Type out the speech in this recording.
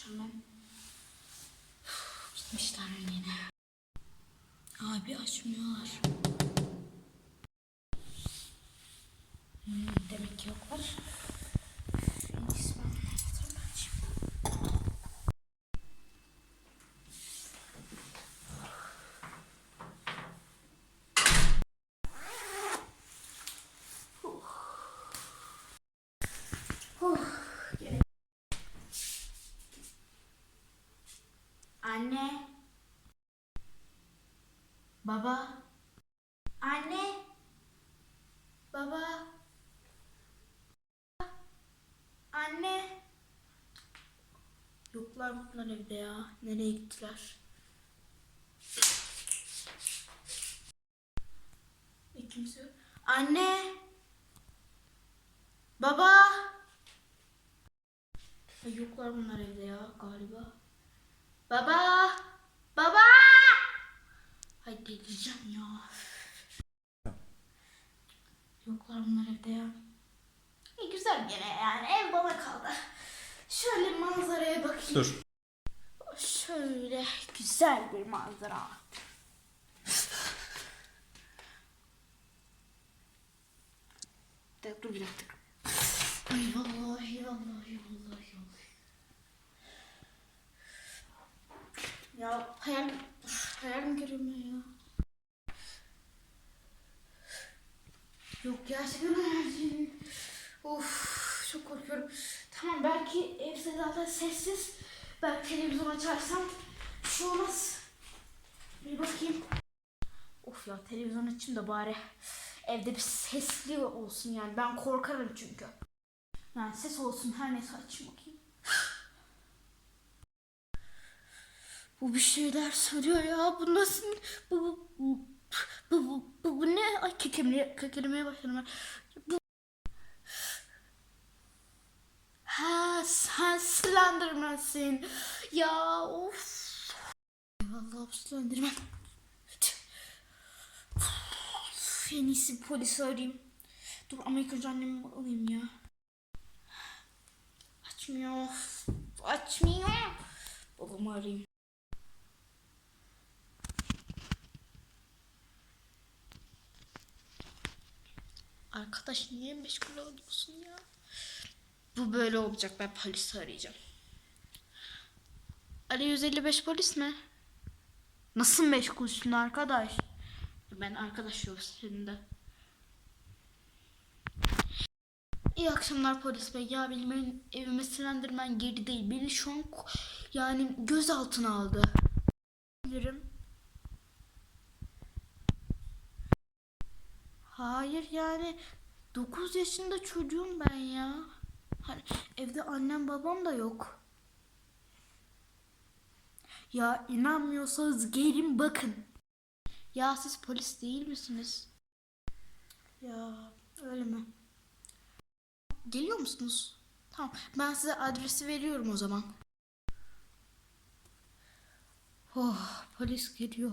yapacağım ben? Üf, Gitmişler yine. Abi açmıyorlar. Hmm, demek ki yoklar. En iyisi ben anahtarını açayım. Anne. Baba. Anne. Baba. Anne. Yoklar bunlar evde ya. Nereye gittiler? E, kimse yok. Anne. Baba. E, yoklar bunlar evde ya galiba. Baba! Ay delireceğim ya. Yoklar bunlar evde ya. E güzel gene yani ev bana kaldı. Şöyle manzaraya bakayım. Dur. Şöyle güzel bir manzara. Dur, dur bir dakika. Ay vallahi vallahi vallahi vallahi. Ya hayal, hayal mi görüyorum ya? Yok hayal değil. Of çok korkuyorum. Tamam belki evde zaten sessiz. Belki televizyon açarsam bir şey olmaz. Bir bakayım. Of ya televizyon açayım da bari evde bir sesli olsun yani. Ben korkarım çünkü. Yani ses olsun her neyse açayım bakayım. Bu bir şeyler söylüyor ya. Bu nasıl? Bu bu bu bu, bu, bu, bu ne? Ay kekelemeye, kekelemeye başladım ben. Bu... Ha sen Slenderman'sin. Ya of. Vallahi Slenderman. En iyisi polisi arayayım. Dur ama ilk önce annemi alayım ya. Açmıyor. Açmıyor. Babamı arayayım. Arkadaş niye meşgul oluyorsun ya? Bu böyle olacak. Ben polisi arayacağım. Ali 155 polis mi? Nasıl meşgulsün arkadaş? Ben arkadaş yok senin de. İyi akşamlar polis bey. Ya evim- evime Slenderman geri değil. Beni şu an yani gözaltına aldı. Bilirim. Yani 9 yaşında çocuğum ben ya. Hani evde annem babam da yok. Ya inanmıyorsanız gelin bakın. Ya siz polis değil misiniz? Ya öyle mi? Geliyor musunuz? Tamam ben size adresi veriyorum o zaman. Oh polis geliyor.